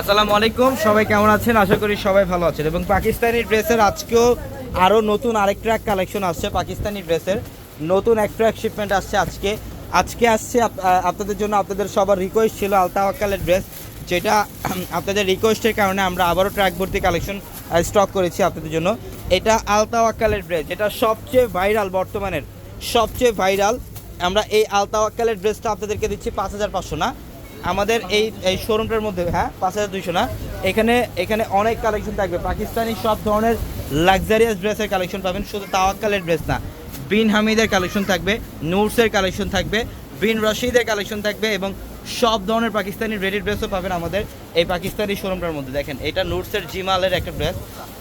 আসসালামু আলাইকুম, সবাই কেমন আছেন? আশা করি সবাই ভালো আছেন। এবং পাকিস্তানি ড্রেসের আজকেও আরও নতুন আরেক ট্র্যাক কালেকশন আসছে, পাকিস্তানি ড্রেসের। নতুন এক ট্র্যাক শিপমেন্ট আসছে আজকে। আজকে আসছে আপনাদের জন্য আপনাদের সবার রিকোয়েস্ট ছিল আলতাওয়াক্কালের ড্রেস যেটা আপনাদের রিকোয়েস্টের কারণে আমরা আবারও ট্র্যাক ভর্তি কালেকশন স্টক করেছি আপনাদের জন্য। এটা আলতাওয়াক্কালের ড্রেস যেটা সবচেয়ে ভাইরাল বর্তমানের, সবচেয়ে ভাইরাল আমরা এই আলতাওয়াক্কালের ড্রেসটা আপনাদেরকে দিচ্ছি পাঁচ হাজার পাঁচশো, না? আমাদের এই এই শোরুমটার মধ্যে হ্যাঁ পাঁচ হাজার দুইশো না, এখানে এখানে অনেক কালেকশন থাকবে। পাকিস্তানি সব ধরনের লাক্সারিয়াস ড্রেসের কালেকশন পাবেন, শুধু তাওয়াক্কালের ড্রেস না। বিন হামিদের কালেকশন থাকবে, নুরসের কালেকশন থাকবে, বিন রশিদের কালেকশন থাকবে এবং সব ধরনের পাকিস্তানি রেডি ড্রেসও পাবেন আমাদের এই পাকিস্তানি শোরুমটার মধ্যে। দেখেন, এটা নুটসের জিমালের একটা ড্রেস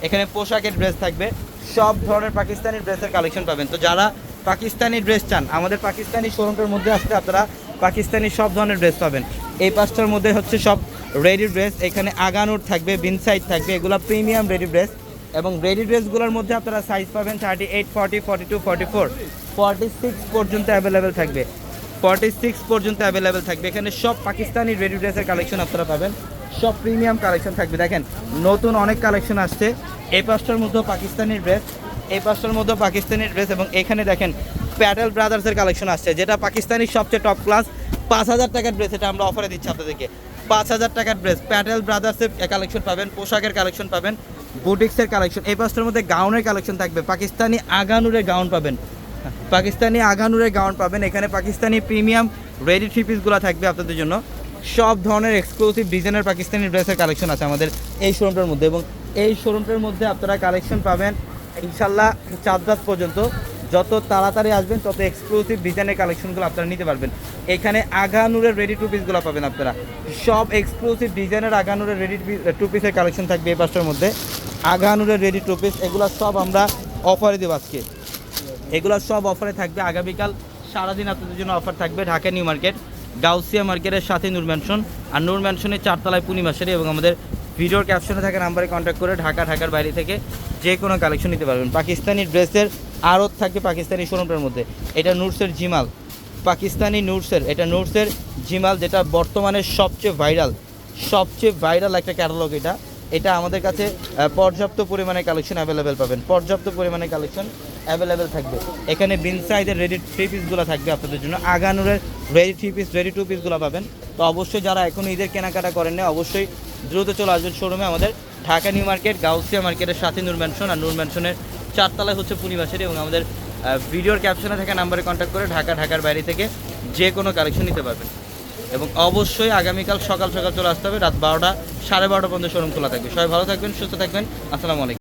এখানে পোশাকের ড্রেস থাকবে, সব ধরনের পাকিস্তানি ড্রেসের কালেকশন পাবেন। তো যারা পাকিস্তানি ড্রেস চান, আমাদের পাকিস্তানি শোরুমটার মধ্যে আসতে আপনারা পাকিস্তানি সব ধরনের ড্রেস পাবেন। এই পাঁচটার মধ্যে হচ্ছে সব রেডি ড্রেস এখানে আগানোর থাকবে বিনসাইড থাকবে, এগুলো প্রিমিয়াম রেডি ড্রেস এবং রেডি ড্রেসগুলোর মধ্যে আপনারা সাইজ পাবেন thirty eight forty forty two forty four forty six পর্যন্ত অ্যাভেলেবেল থাকবে। ফর্টি সিক্স পর্যন্ত অ্যাভেলেবেল থাকবে। এখানে সব পাকিস্তানি রেডি ড্রেসের কালেকশন আপনারা পাবেন। সব প্রিমিয়াম কালেকশন থাকবে। দেখেন, নতুন অনেক কালেকশন আসছে। এই পাঁচটার মধ্যেও পাকিস্তানি ড্রেস এই পাঁচটার মধ্যেও পাকিস্তানি ড্রেস এবং এখানে দেখেন প্যাটেল ব্রাদার্সের কালেকশন আসছে, যেটা পাকিস্তানি সবচেয়ে টপ ক্লাস পাঁচ হাজার টাকার ড্রেস এটা আমরা অফারে দিচ্ছি আপনাদেরকে। পাঁচ হাজার টাকার ড্রেস প্যাটেল ব্রাদার্সের কালেকশন পাবেন, পোশাকের কালেকশন পাবেন, বুটিক্সের কালেকশন এই পাঁচটার মধ্যে গাউনের কালেকশন থাকবে, পাকিস্তানি আগানুরের গাউন পাবেন। পাকিস্তানি আগানুরের গাউন পাবেন, এখানে পাকিস্তানি প্রিমিয়াম রেডি থ্রি পিসগুলো থাকবে আপনাদের জন্য। সব ধরনের এক্সক্লুসিভ ডিজাইনের পাকিস্তানি ড্রেসের কালেকশন আছে আমাদের এই শোরুমটার মধ্যে এবং এই শোরুমটার মধ্যে আপনারা কালেকশন পাবেন, ইনশাল্লাহ চার পর্যন্ত। যত তাড়াতাড়ি আসবেন, তত এক্সক্লুসিভ ডিজাইনের কালেকশনগুলো আপনারা নিতে পারবেন। এখানে আগানুরের রেডি টু পিসগুলো পাবেন আপনারা। সব এক্সক্লুসিভ ডিজাইনের আগানুরের রেডি টু পিসের কালেকশন থাকবে এই পাঁচটার মধ্যে। আগানুরের রেডি টু পিস এগুলো সব আমরা অফারে দেবো আজকে। এগুলো সব অফারে থাকবে। আগামীকাল সারাদিন আপনাদের জন্য অফার থাকবে ঢাকা নিউ মার্কেট, গাউসিয়া মার্কেটের সাথে নূর ম্যানশন আর নূর ম্যানশনের চারতলায় পূর্ণিমাসের এবং আমাদের ভিডিওর ক্যাপশনে থাকা নাম্বারে কন্ট্যাক্ট করে ঢাকা, ঢাকার বাইরে থেকে যে কোনো কালেকশন নিতে পারবেন। পাকিস্তানি ড্রেসের আড়ত থাকে পাকিস্তানি শোরুমটার মধ্যে। এটা নুরসের জিমাল। পাকিস্তানি নুরসের, এটা নুরসের জিমাল যেটা বর্তমানে সবচেয়ে ভাইরাল। সবচেয়ে ভাইরাল একটা ক্যাটালগ এটা। এটা আমাদের কাছে পর্যাপ্ত পরিমাণে কালেকশন অ্যাভেলেবেল পাবেন। পর্যাপ্ত পরিমাণে কালেকশন অ্যাভেলেবেল থাকবে। এখানে বিনসাইডের রেডি থ্রি পিসগুলো থাকবে আপনাদের জন্য। আগানুরের ready three piece ready two পিসগুলো পাবেন। তো অবশ্যই যারা এখন ঈদের কেনাকাটা করেন না অবশ্যই দ্রুত চলে আসবেন শোরুমে আমাদের ঢাকা নিউ মার্কেট, গাউসিয়া মার্কেটের সাথে নূর ম্যানশন আর নূর ম্যানশনের চারতলায় হচ্ছে পূর্ণিমাসের এবং আমাদের ভিডিওর ক্যাপশনে থাকা নাম্বারে কন্ট্যাক্ট করে ঢাকা, ঢাকার বাইরে থেকে যে কোনো কালেকশন নিতে পারবেন। এবং অবশ্যই আগামীকাল সকাল সকাল চলে আসতে হবে, রাত বারোটা, সাড়ে বারোটা পর্যন্ত শোরুম খোলা থাকবে। সবাই ভালো থাকবেন, সুস্থ থাকবেন, আসসালামু আলাইকুম।